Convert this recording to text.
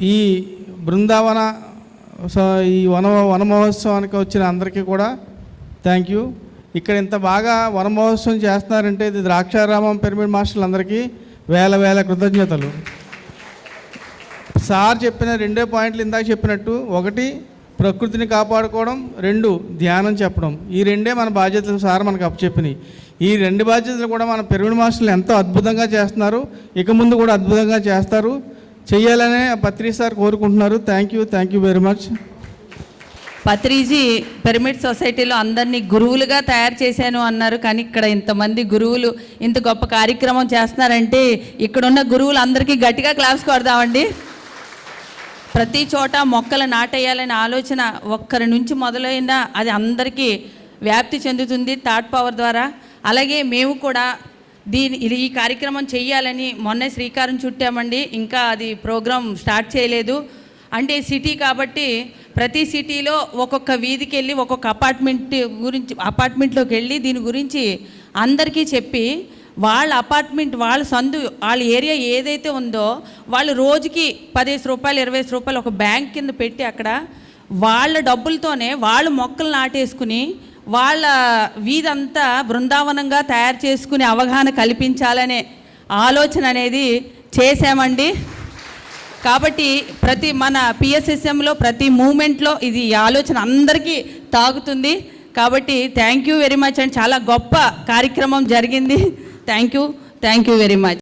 ఈ బృందావన ఈ వన వన మహోత్సవానికి వచ్చిన అందరికీ కూడా థ్యాంక్ యూ ఇక్కడ ఇంత బాగా వన మహోత్సవం చేస్తున్నారంటే ఇది ద్రాక్షారామం పిరమిడ్ మాస్టర్లు అందరికీ వేల వేల కృతజ్ఞతలు. సార్ చెప్పిన రెండే పాయింట్లు ఇందాక చెప్పినట్టు. ఒకటి ప్రకృతిని కాపాడుకోవడం. రెండు ధ్యానం చెప్పడం. ఈ రెండే మన బాధ్యతలు సార్ మనకు అప్పచెప్పినాయి. ఈ రెండు బాధ్యతలు కూడా మన పిరమిడ్ మాస్టర్లు ఎంతో అద్భుతంగా చేస్తున్నారు. ఇక ముందు కూడా అద్భుతంగా చేస్తారు. చేయాలనే పత్రి సార్ కోరుకుంటున్నారు. Thank you thank you very much Patriji pyramid సొసైటీలో అందరినీ గురువులుగా తయారు చేశాను అన్నారు. కానీ ఇక్కడ ఇంతమంది గురువులు ఇంత గొప్ప కార్యక్రమం చేస్తున్నారంటే ఇక్కడున్న గురువులు అందరికీ గట్టిగా క్లాప్స్ కొడదామండి. ప్రతి చోట మొక్కలు నాటేయాలనే ఆలోచన ఒక్కరి నుంచి మొదలైన అది అందరికీ వ్యాప్తి చెందుతుంది థాట్ పవర్ ద్వారా. అలాగే మేము కూడా దీని ఇది ఈ కార్యక్రమం చేయాలని మొన్నే శ్రీకారం చుట్టామండి. ఇంకా అది ప్రోగ్రాం స్టార్ట్ చేయలేదు. అంటే సిటీ కాబట్టి ప్రతి సిటీలో ఒక్కొక్క వీధికి వెళ్ళి ఒక్కొక్క అపార్ట్మెంట్ గురించి అపార్ట్మెంట్లోకి వెళ్ళి దీని గురించి అందరికీ చెప్పి వాళ్ళ అపార్ట్మెంట్ వాళ్ళ సందు వాళ్ళ ఏరియా ఏదైతే ఉందో వాళ్ళు రోజుకి పదిహేను రూపాయలు ఇరవై రూపాయలు ఒక బ్యాంక్ కింద పెట్టి అక్కడ వాళ్ళ డబ్బులతోనే వాళ్ళు మొక్కలు నాటేసుకుని వాళ్ళ వీధంతా బృందావనంగా తయారు చేసుకునే అవగాహన కల్పించాలనే ఆలోచన అనేది చేశామండి. కాబట్టి ప్రతి మన పిఎస్ఎస్ఎంలో ప్రతి మూమెంట్లో ఇది ఆలోచన అందరికీ తాగుతుంది. కాబట్టి thank you very much and. చాలా గొప్ప కార్యక్రమం జరిగింది. Thank you. Thank you very much.